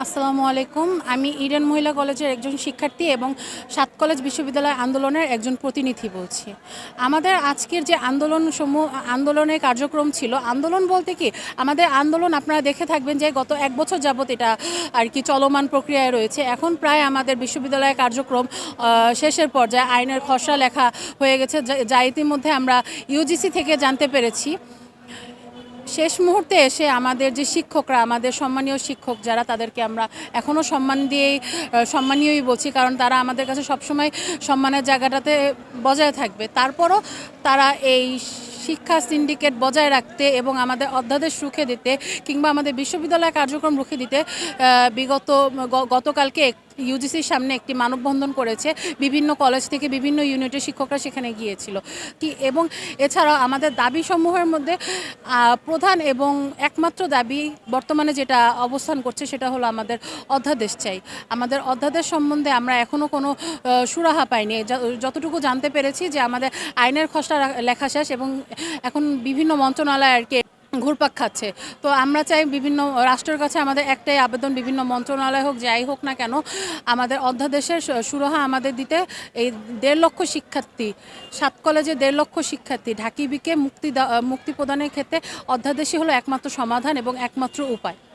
আসসালামু আলাইকুম। আমি ইডেন মহিলা কলেজের একজন শিক্ষার্থী এবং সাত কলেজ বিশ্ববিদ্যালয় আন্দোলনের একজন প্রতিনিধি বলছি। আমাদের আজকের যে আন্দোলন সমূহ আন্দোলনের কার্যক্রম ছিল, আন্দোলন বলতে কি? আমাদের আন্দোলন আপনারা দেখে থাকবেন যে গত এক বছর যাবত এটা আর কি চলমান প্রক্রিয়ায় রয়েছে। এখন প্রায় আমাদের বিশ্ববিদ্যালয়ের কার্যক্রম শেষের পর্যায়ে আইনের খসড়া লেখা হয়ে গেছে যা- ইতিমধ্যে আমরা ইউজিসি থেকে জানতে পেরেছি। শেষ মুহূর্তে এসে আমাদের যে শিক্ষকরা, আমাদের সম্মানীয় শিক্ষক যারা তাদেরকে আমরা এখনও সম্মান দিয়েই সম্মানীয়ই বলছি, কারণ তারা আমাদের কাছে সবসময় সম্মানের জায়গাটাতে বজায় থাকবে। তারপরও তারা এই শিক্ষা সিন্ডিকেট বজায় রাখতে এবং আমাদের অধ্যাদেশ রুখে দিতে কিংবা আমাদের বিশ্ববিদ্যালয় কার্যক্রম রুখে দিতে বিগত গতকালকে ইউজিসির সামনে একটি মানববন্ধন করেছে। বিভিন্ন কলেজ থেকে বিভিন্ন ইউনিটের শিক্ষকরা সেখানে গিয়েছিল। কি, এবং এছাড়াও আমাদের দাবি সমূহের মধ্যে প্রধান এবং একমাত্র দাবি বর্তমানে যেটা অবস্থান করছে সেটা হলো আমাদের অধ্যাদেশ চাই। আমাদের অধ্যাদেশ সম্বন্ধে আমরা এখনও কোনো সুরাহা পাইনি। যতটুকু জানতে পেরেছি যে আমাদের আইনের খসড়া রা- লেখা শেষ এবং এখন বিভিন্ন মন্ত্রণালয় আর কি ঘুরপাক খাচ্ছে। তো আমরা চাই বিভিন্ন রাষ্ট্রের কাছে আমাদের একটাই আবেদন, বিভিন্ন মন্ত্রণালয় হোক, যাই হোক না কেন, আমাদের অধ্যাদেশের সুরাহা আমাদের দিতে এই দেড় লক্ষ শিক্ষার্থী, সাত কলেজে দেড় লক্ষ শিক্ষার্থী ঢাকিবিকে মুক্তি মুক্তি প্রদানের ক্ষেত্রে অধ্যাদেশই হলো একমাত্র সমাধান এবং একমাত্র উপায়।